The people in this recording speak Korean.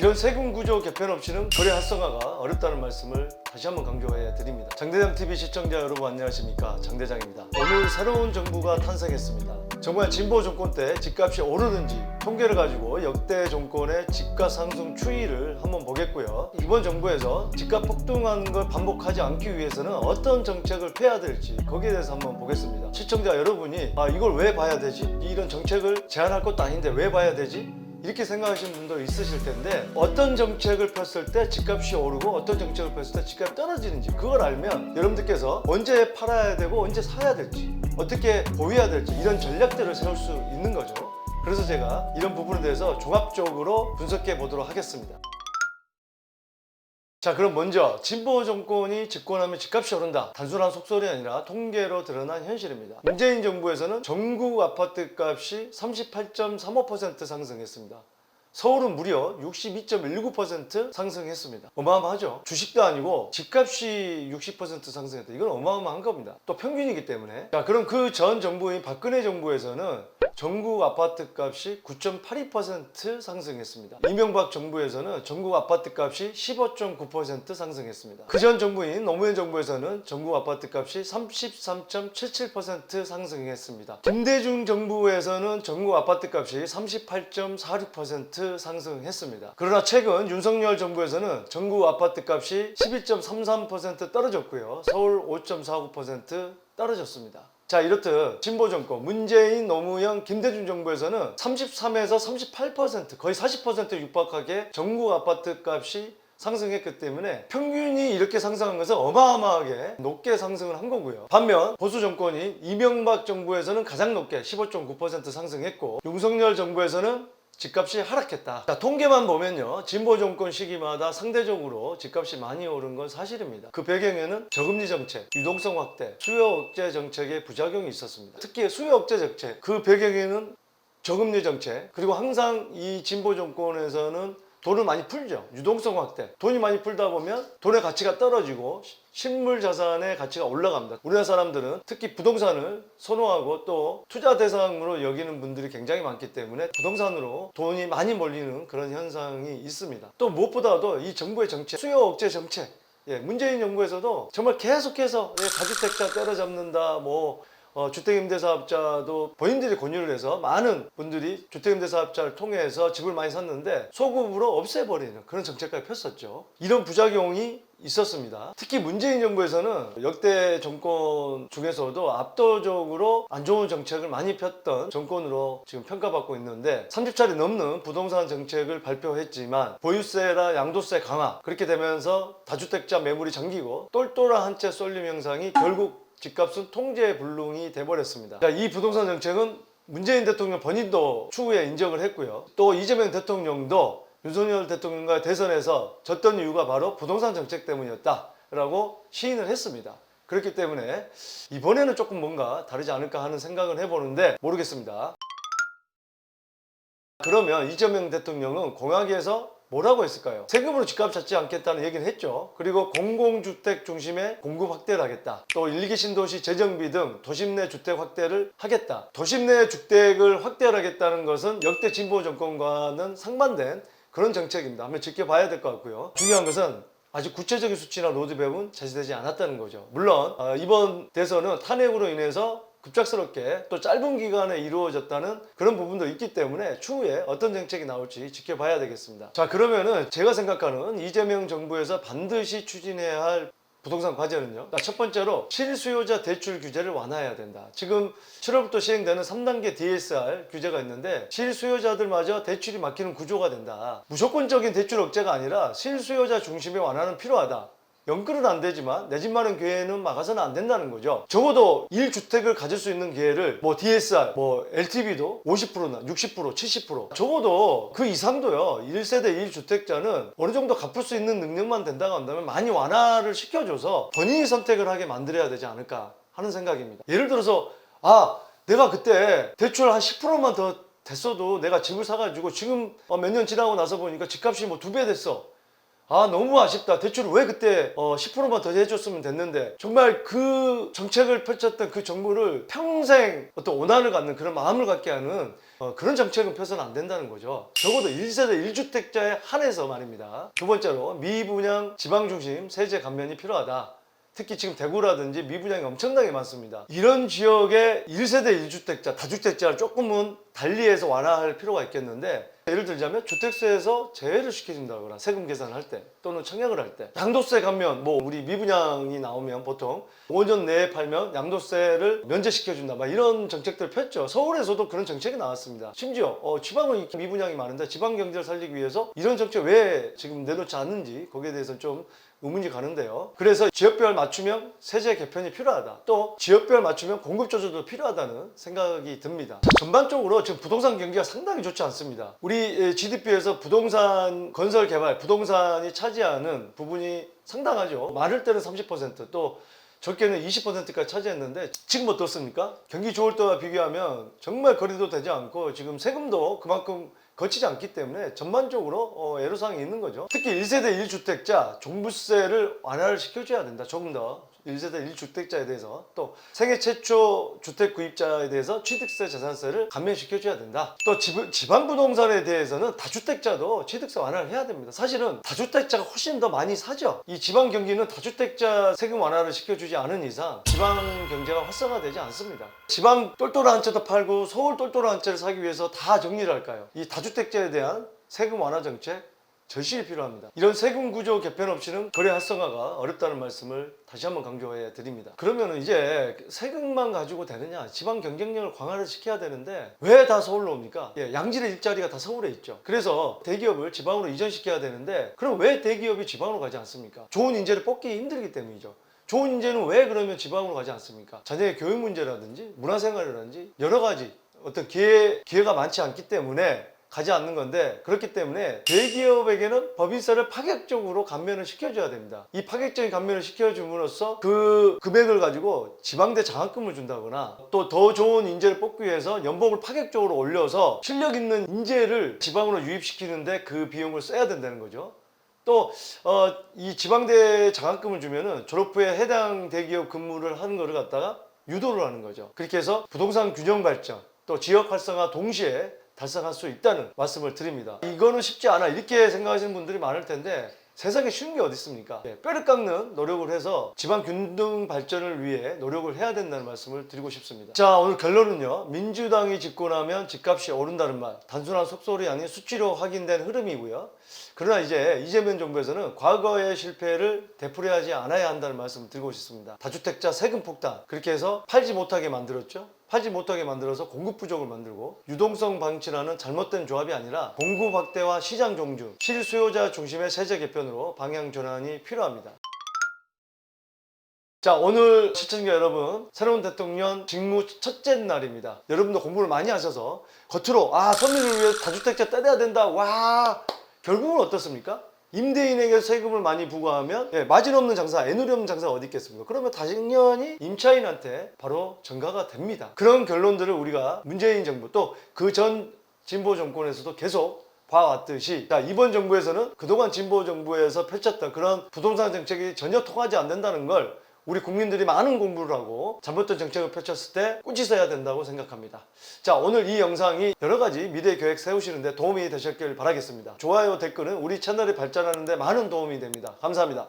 이런 세금 구조 개편 없이는 거래 활성화가 어렵다는 말씀을 다시 한번 강조해 드립니다. 장대장 TV 시청자 여러분 안녕하십니까? 장대장입니다. 오늘 새로운 정부가 탄생했습니다. 정말 진보 정권 때 집값이 오르는지 통계를 가지고 역대 정권의 집값 상승 추이를 한번 보겠고요. 이번 정부에서 집값 폭등하는 걸 반복하지 않기 위해서는 어떤 정책을 펴야 될지 거기에 대해서 한번 보겠습니다. 시청자 여러분이 아 이걸 왜 봐야 되지? 이런 정책을 제안할 것도 아닌데 왜 봐야 되지? 이렇게 생각하시는 분도 있으실 텐데 어떤 정책을 폈을 때 집값이 오르고 어떤 정책을 폈을 때 집값이 떨어지는지 그걸 알면 여러분들께서 언제 팔아야 되고 언제 사야 될지 어떻게 보유해야 될지 이런 전략들을 세울 수 있는 거죠. 그래서 제가 이런 부분에 대해서 종합적으로 분석해 보도록 하겠습니다. 자 그럼 먼저 진보 정권이 집권하면 집값이 오른다 단순한 속설이 아니라 통계로 드러난 현실입니다 문재인 정부에서는 전국 아파트 값이 38.35% 상승했습니다 서울은 무려 62.19% 상승했습니다. 어마어마하죠. 주식도 아니고 집값이 60% 상승했다. 이건 어마어마한 겁니다. 또 평균이기 때문에. 자, 그럼 그 전 정부인 박근혜 정부에서는 전국 아파트 값이 9.82% 상승했습니다. 이명박 정부에서는 전국 아파트 값이 15.9% 상승했습니다. 그 전 정부인 노무현 정부에서는 전국 아파트 값이 33.77% 상승했습니다. 김대중 정부에서는 전국 아파트 값이 38.46% 상승했습니다. 그러나 최근 윤석열 정부에서는 전국 아파트 값이 11.33% 떨어졌고요. 서울 5.49% 떨어졌습니다. 자 이렇듯 진보 정권 문재인 노무현 김대중 정부에서는 33에서 38% 거의 40% 육박하게 전국 아파트 값이 상승했기 때문에 평균이 이렇게 것은 어마어마하게 높게 상승을 한 거고요. 반면 보수 정권인 이명박 정부에서는 가장 높게 15.9% 상승했고 윤석열 정부에서는 집값이 하락했다. 자, 통계만 보면요. 진보 정권 시기마다 상대적으로 집값이 많이 오른 건 사실입니다. 그 배경에는 저금리 정책, 유동성 확대, 수요 억제 정책의 부작용이 있었습니다. 특히 수요 억제 정책, 그 배경에는 저금리 정책, 그리고 항상 이 진보 정권에서는 돈을 많이 풀죠. 유동성 확대. 돈이 많이 풀다 보면 돈의 가치가 떨어지고 실물 자산의 가치가 올라갑니다. 우리나라 사람들은 특히 부동산을 선호하고 또 투자 대상으로 여기는 분들이 굉장히 많기 때문에 부동산으로 돈이 많이 몰리는 그런 현상이 있습니다. 또 무엇보다도 이 정부의 정책, 수요 억제 정책, 예, 문재인 정부에서도 정말 계속해서 예, 가주택자 때려잡는다, 뭐 어, 주택임대사업자도 본인들이 권유를 해서 많은 분들이 주택임대사업자를 통해서 집을 많이 샀는데 소급으로 없애버리는 그런 정책까지 폈었죠. 이런 부작용이 있었습니다. 특히 문재인 정부에서는 역대 정권 중에서도 압도적으로 안 좋은 정책을 많이 폈던 정권으로 지금 평가받고 있는데 30차례 넘는 부동산 정책을 발표했지만 보유세라 양도세 강화 그렇게 되면서 다주택자 매물이 잠기고 똘똘한 한채 쏠림 현상이 결국 집값은 통제 불능이 돼버렸습니다. 자, 이 부동산 정책은 문재인 대통령 본인도 추후에 인정을 했고요. 또 이재명 대통령도 윤석열 대통령과 대선에서 졌던 이유가 바로 부동산 정책 때문이었다라고 시인을 했습니다. 그렇기 때문에 이번에는 조금 뭔가 다르지 않을까 하는 생각을 해보는데 모르겠습니다. 그러면 이재명 대통령은 공약에서 뭐라고 했을까요? 세금으로 집값 찾지 않겠다는 얘기는 했죠. 그리고 공공주택 중심의 공급 확대를 하겠다. 또 일기 신도시 재정비 등 도심 내 주택 확대를 하겠다. 도심 내 주택을 확대를 하겠다는 것은 역대 진보 정권과는 상반된 그런 정책입니다. 한번 지켜봐야 될 것 같고요. 중요한 것은 아직 구체적인 수치나 로드맵은 제시되지 않았다는 거죠. 물론 어, 이번 대선은 탄핵으로 인해서 급작스럽게 또 짧은 기간에 이루어졌다는 그런 부분도 있기 때문에 추후에 어떤 정책이 나올지 지켜봐야 되겠습니다. 자 그러면은 제가 생각하는 이재명 정부에서 반드시 추진해야 할 부동산 과제는요. 자, 첫 번째로 실수요자 대출 규제를 완화해야 된다. 지금 7월부터 시행되는 3단계 DSR 규제가 있는데 실수요자들마저 대출이 막히는 구조가 된다. 무조건적인 대출 억제가 아니라 실수요자 중심의 완화는 필요하다. 연끌은 안 되지만 내 집 마련 기회는 막아서는 안 된다는 거죠. 적어도 1주택을 가질 수 있는 기회를 뭐 DSR, 뭐 LTV도 50%나 60%, 70% 적어도 그 이상도요. 1세대 1주택자는 어느 정도 갚을 수 있는 능력만 된다고 한다면 많이 완화를 시켜줘서 본인이 선택을 하게 만들어야 되지 않을까 하는 생각입니다. 예를 들어서 아 내가 그때 대출 한 10%만 더 됐어도 내가 집을 사가지고 지금 몇 년 지나고 나서 보니까 집값이 뭐 두 배 됐어. 아 너무 아쉽다. 대출을 왜 그때 어, 10%만 더 해줬으면 됐는데. 정말 그 정책을 펼쳤던 그 정부를 평생 어떤 오난을 갖는 그런 마음을 갖게 하는 어, 그런 정책은 펴서는 안 된다는 거죠. 적어도 1세대 1주택자에 한해서 말입니다. 두 번째로 미분양 지방중심 세제 감면이 필요하다. 특히 지금 대구라든지 미분양이 엄청나게 많습니다. 이런 지역의 1세대 1주택자, 다주택자를 조금은 달리해서 완화할 필요가 있겠는데 예를 들자면 주택세에서 제외를 시켜준다거나 세금 계산할 때 또는 청약을 할 때 양도세 감면 뭐 우리 미분양이 나오면 보통 5년 내에 팔면 양도세를 면제시켜준다 막 이런 정책들 폈죠 서울에서도 그런 정책이 나왔습니다 심지어 어, 지방은 이렇게 미분양이 많은데 지방 경제를 살리기 위해서 이런 정책 왜 지금 내놓지 않는지 거기에 대해서는 좀 의문이 가는데요. 그래서 지역별 맞춤형 세제 개편이 필요하다. 또 지역별 맞춤형 공급 조절도 필요하다는 생각이 듭니다. 자, 전반적으로 지금 부동산 경기가 상당히 좋지 않습니다. 우리 GDP에서 부동산 건설 개발, 부동산이 차지하는 부분이 상당하죠. 많을 때는 30%또 적게는 20%까지 차지했는데 지금 어떻습니까? 경기 좋을 때와 비교하면 정말 거리도 되지 않고 지금 세금도 그만큼 거치지 않기 때문에 전반적으로 어, 애로사항이 있는 거죠. 특히 1세대 1주택자 종부세를 완화를 시켜줘야 된다. 조금 더 1세대 1주택자에 대해서 또 생애 최초 주택 구입자에 대해서 취득세 재산세를 감면시켜줘야 된다. 또 집, 지방 부동산에 대해서는 다주택자도 취득세 완화를 해야 됩니다. 사실은 다주택자가 훨씬 더 많이 사죠. 이 지방 경기는 다주택자 세금 완화를 시켜주지 않은 이상 지방 경제가 활성화되지 않습니다. 지방 똘똘한 채도 팔고 서울 똘똘한 채를 사기 위해서 다 정리를 할까요? 이 다주택자에 대한 세금 완화 정책 절실히 필요합니다. 이런 세금 구조 개편 없이는 거래 활성화가 어렵다는 말씀을 다시 한번 강조해 드립니다. 그러면 이제 세금만 가지고 되느냐? 지방 경쟁력을 강화를 시켜야 되는데 왜 다 서울로 옵니까? 예, 양질의 일자리가 다 서울에 있죠. 그래서 대기업을 지방으로 이전시켜야 되는데 그럼 왜 대기업이 지방으로 가지 않습니까? 좋은 인재를 뽑기 힘들기 때문이죠. 좋은 인재는 왜 그러면 지방으로 가지 않습니까? 자녀의 교육 문제라든지 문화생활이라든지 여러 가지 어떤 기회, 기회가 많지 않기 때문에 가지 않는 건데 그렇기 때문에 대기업에게는 법인세를 파격적으로 감면을 시켜줘야 됩니다. 이 파격적인 감면을 시켜줌으로써 그 금액을 가지고 지방대 장학금을 준다거나 또 더 좋은 인재를 뽑기 위해서 연봉을 파격적으로 올려서 실력 있는 인재를 지방으로 유입시키는데 그 비용을 써야 된다는 거죠. 또, 어, 이 지방대 장학금을 주면은 졸업 후에 해당 대기업 근무를 하는 거를 갖다가 유도를 하는 거죠. 그렇게 해서 부동산 균형 발전, 또 지역 활성화 동시에 달성할 수 있다는 말씀을 드립니다. 이거는 쉽지 않아. 이렇게 생각하시는 분들이 많을 텐데 세상에 쉬운 게 어디 있습니까? 예, 뼈를 깎는 노력을 해서 지방 균등 발전을 위해 노력을 해야 된다는 말씀을 드리고 싶습니다. 자, 오늘 결론은요. 민주당이 집권하면 집값이 오른다는 말. 단순한 속설이 아닌 수치로 확인된 흐름이고요. 그러나 이제 이재명 정부에서는 과거의 실패를 되풀이하지 않아야 한다는 말씀을 드리고 싶습니다. 다주택자 세금 폭탄 그렇게 해서 팔지 못하게 만들었죠. 팔지 못하게 만들어서 공급 부족을 만들고 유동성 방치라는 잘못된 조합이 아니라 공급 확대와 시장 종주, 실수요자 중심의 세제 개편으로 방향 전환이 필요합니다. 자 오늘 시청자 여러분 새로운 대통령 직무 첫째 날입니다 여러분도 공부를 많이 하셔서 겉으로 아 서민을 위해 다주택자 떼내야 된다 와 결국은 어떻습니까? 임대인에게 세금을 많이 부과하면 예, 마진 없는 장사, 애누리 없는 장사가 어디 있겠습니까? 그러면 당연히 임차인한테 바로 전가가 됩니다. 그런 결론들을 우리가 문재인 정부 또 그 전 진보 정권에서도 계속 봐왔듯이 자, 이번 정부에서는 그동안 진보 정부에서 펼쳤던 그런 부동산 정책이 전혀 통하지 않는다는 걸 우리 국민들이 많은 공부를 하고 잘못된 정책을 펼쳤을 때 꾸짖어야 된다고 생각합니다. 자, 오늘 이 영상이 여러 가지 미래 계획 세우시는데 도움이 되셨길 바라겠습니다. 좋아요, 댓글은 우리 채널이 발전하는데 많은 도움이 됩니다. 감사합니다.